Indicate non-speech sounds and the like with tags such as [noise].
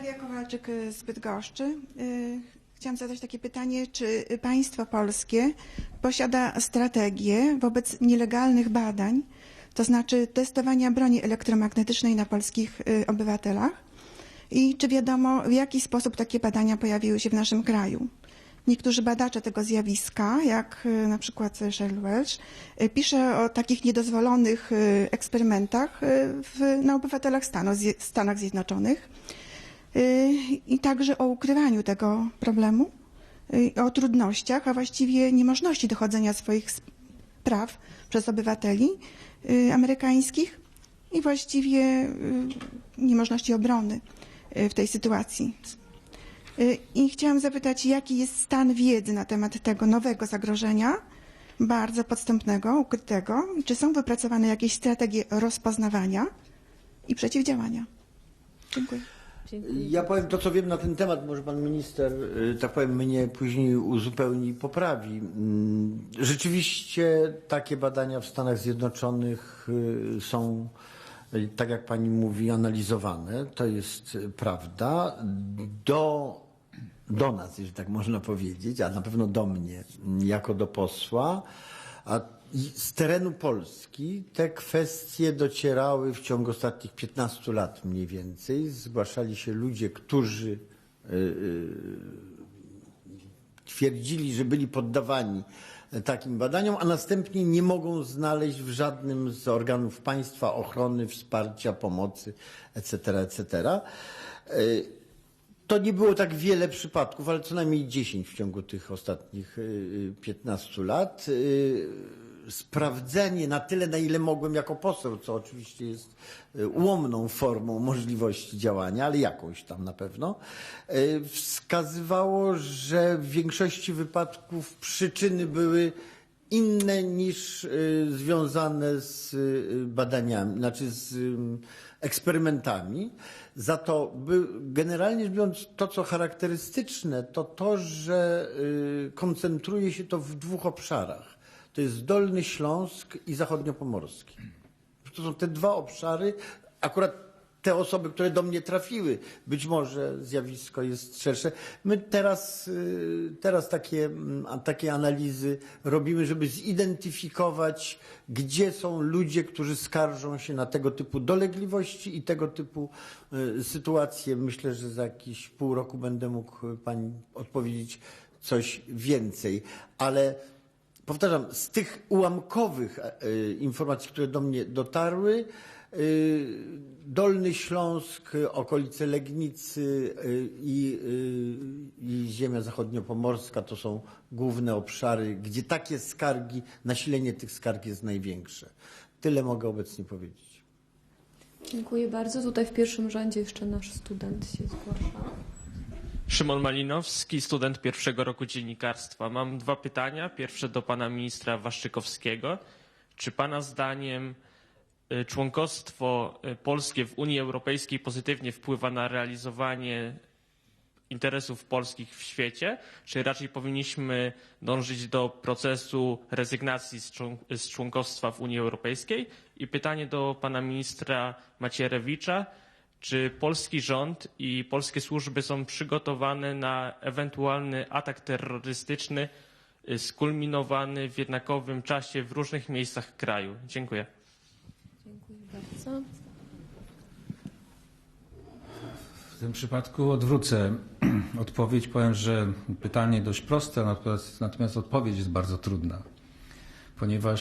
Maria Kowalczyk y, z Bydgoszczy. Y, Chciałam zadać takie pytanie, czy państwo polskie posiada strategię wobec nielegalnych badań, to znaczy testowania broni elektromagnetycznej na polskich y, obywatelach? I czy wiadomo, w jaki sposób takie badania pojawiły się w naszym kraju? Niektórzy badacze tego zjawiska, jak na przykład Cheryl Welch, y, pisze o takich niedozwolonych eksperymentach w, na obywatelach Stanów, Stanach Zjednoczonych i także o ukrywaniu tego problemu, y, o trudnościach, a właściwie niemożności dochodzenia swoich praw przez obywateli y, amerykańskich i właściwie y, niemożności obrony y, w tej sytuacji. Y, I chciałam zapytać, jaki jest stan wiedzy na temat tego nowego zagrożenia, bardzo podstępnego, ukrytego, czy są wypracowane jakieś strategie rozpoznawania i przeciwdziałania? Dziękuję. Ja powiem to, co wiem na ten temat. Może pan minister, y, tak powiem, mnie później uzupełni i poprawi. Mm, Rzeczywiście takie badania w Stanach Zjednoczonych y, są, y, tak jak pani mówi, analizowane. To jest prawda. Do, do nas, jeżeli tak można powiedzieć, a na pewno do mnie, jako do posła. A z terenu Polski te kwestie docierały w ciągu ostatnich 15 lat mniej więcej. Zgłaszali się ludzie, którzy y, y, twierdzili, że byli poddawani takim badaniom, a następnie nie mogą znaleźć w żadnym z organów państwa ochrony, wsparcia, pomocy, etc., etc. Y, to nie było tak wiele przypadków, ale co najmniej 10 w ciągu tych ostatnich y, 15 lat. Sprawdzenie na tyle, na ile mogłem jako poseł, co oczywiście jest y, ułomną formą możliwości działania, ale jakąś tam na pewno, y, wskazywało, że w większości wypadków przyczyny były inne niż y, związane z badaniami, znaczy z eksperymentami. Za to generalnie rzecz biorąc, to co charakterystyczne, to to, że koncentruje się to w dwóch obszarach. To jest Dolny Śląsk i Zachodniopomorski. To są te dwa obszary, akurat te osoby, które do mnie trafiły, być może zjawisko jest szersze. My teraz, y, teraz takie, mm, takie analizy robimy, żeby zidentyfikować, gdzie są ludzie, którzy skarżą się na tego typu dolegliwości i tego typu y, sytuacje. Myślę, że za jakieś pół roku będę mógł y, Pani odpowiedzieć coś więcej. Ale powtarzam, z tych ułamkowych e, e, informacji, które do mnie dotarły, e, Dolny Śląsk, okolice Legnicy i, i ziemia zachodniopomorska to są główne obszary, gdzie takie skargi, nasilenie tych skarg jest największe. Tyle mogę obecnie powiedzieć. Dziękuję bardzo. Tutaj w pierwszym rzędzie jeszcze nasz student się zgłasza. Szymon Malinowski, student pierwszego roku dziennikarstwa. Mam dwa pytania. Pierwsze do pana ministra Waszczykowskiego. Czy pana zdaniem y, członkostwo y, polskie w Unii Europejskiej pozytywnie wpływa na realizowanie interesów polskich w świecie, czy raczej powinniśmy dążyć do procesu rezygnacji z, człon- z członkostwa w Unii Europejskiej? I pytanie do pana ministra Macierewicza. Czy polski rząd i polskie służby są przygotowane na ewentualny atak terrorystyczny y, skulminowany w jednakowym czasie w różnych miejscach kraju? Dziękuję. Dziękuję bardzo. W tym przypadku odwrócę [clears throat] odpowiedź. Powiem, że pytanie dość proste, natomiast, natomiast odpowiedź jest bardzo trudna, ponieważ